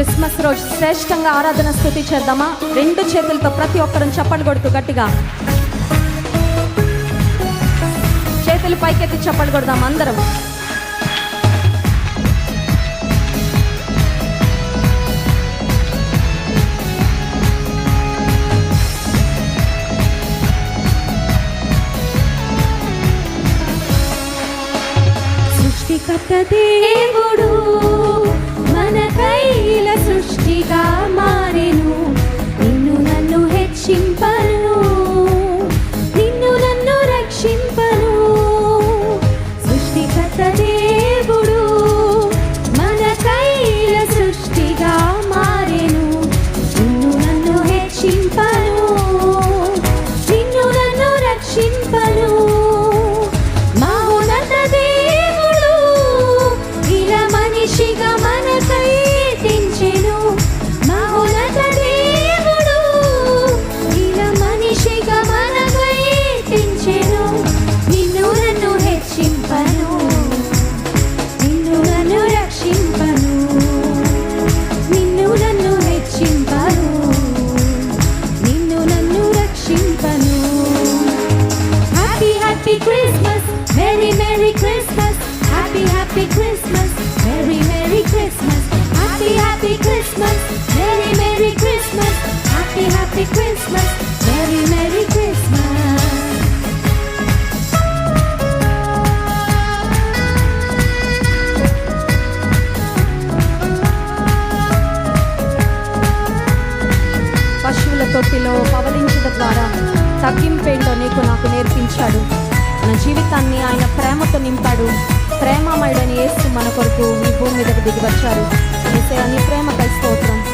Christmas రోజు శ్రేష్టంగా ఆరాధన స్థుతి చేద్దామా? రెండు చేతులతో ప్రతి ఒక్కరం చప్పట్లు కొడుతూ గట్టిగా. చేతులు పైకెత్తి చప్పట్లు కొడదాం అందరం. సృష్టికర్త Christmas, Merry, Merry Christmas, Happy, happy Christmas, Merry, Merry Christmas. పశువుల తొట్టిలో పవలించుట ద్వారా తగ్గింపేంటో నీకు నాకు నేర్పించాడు మన జీవితాన్ని ఆయన ప్రేమతో నింపాడు ప్రేమమయుడని యేసు మన కొరకు ఈ భూమి మీదకు దిగి వచ్చారు. ప్రేమ నీ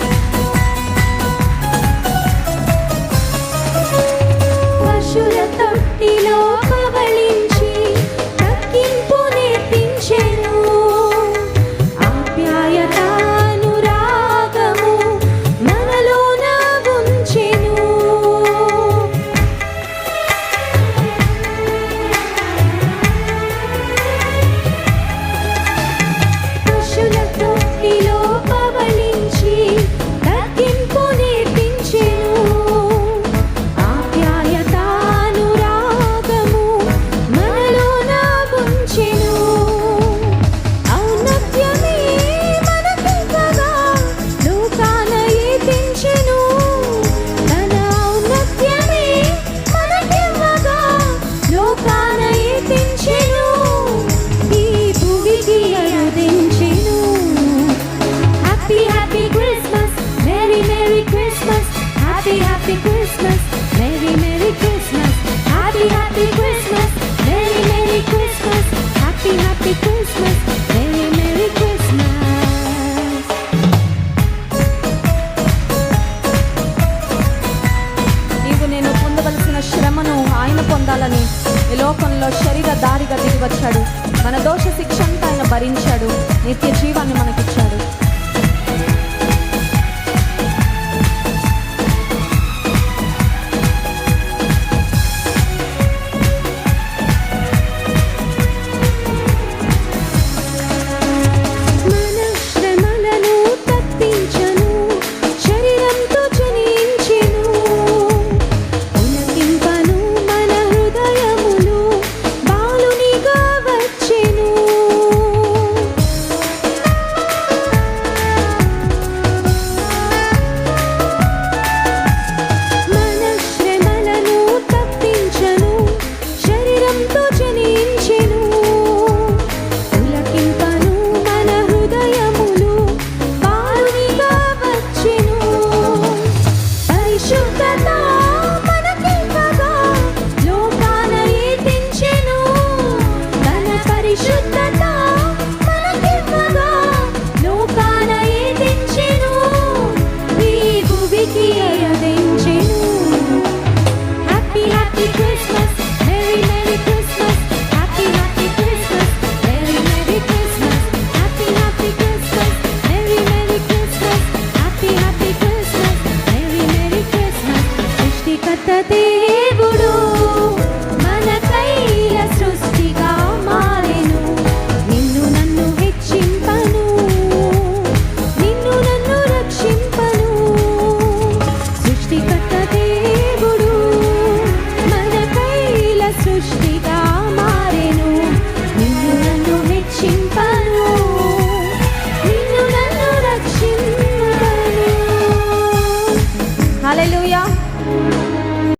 రూపంలో శరీర దారిగా దిగి వచ్చాడు. మన దోష శిక్ష అంతా ఆయన భరించాడు. నిత్య జీవాన్ని మనకిచ్చాడు. 就在那。কলকাতাতে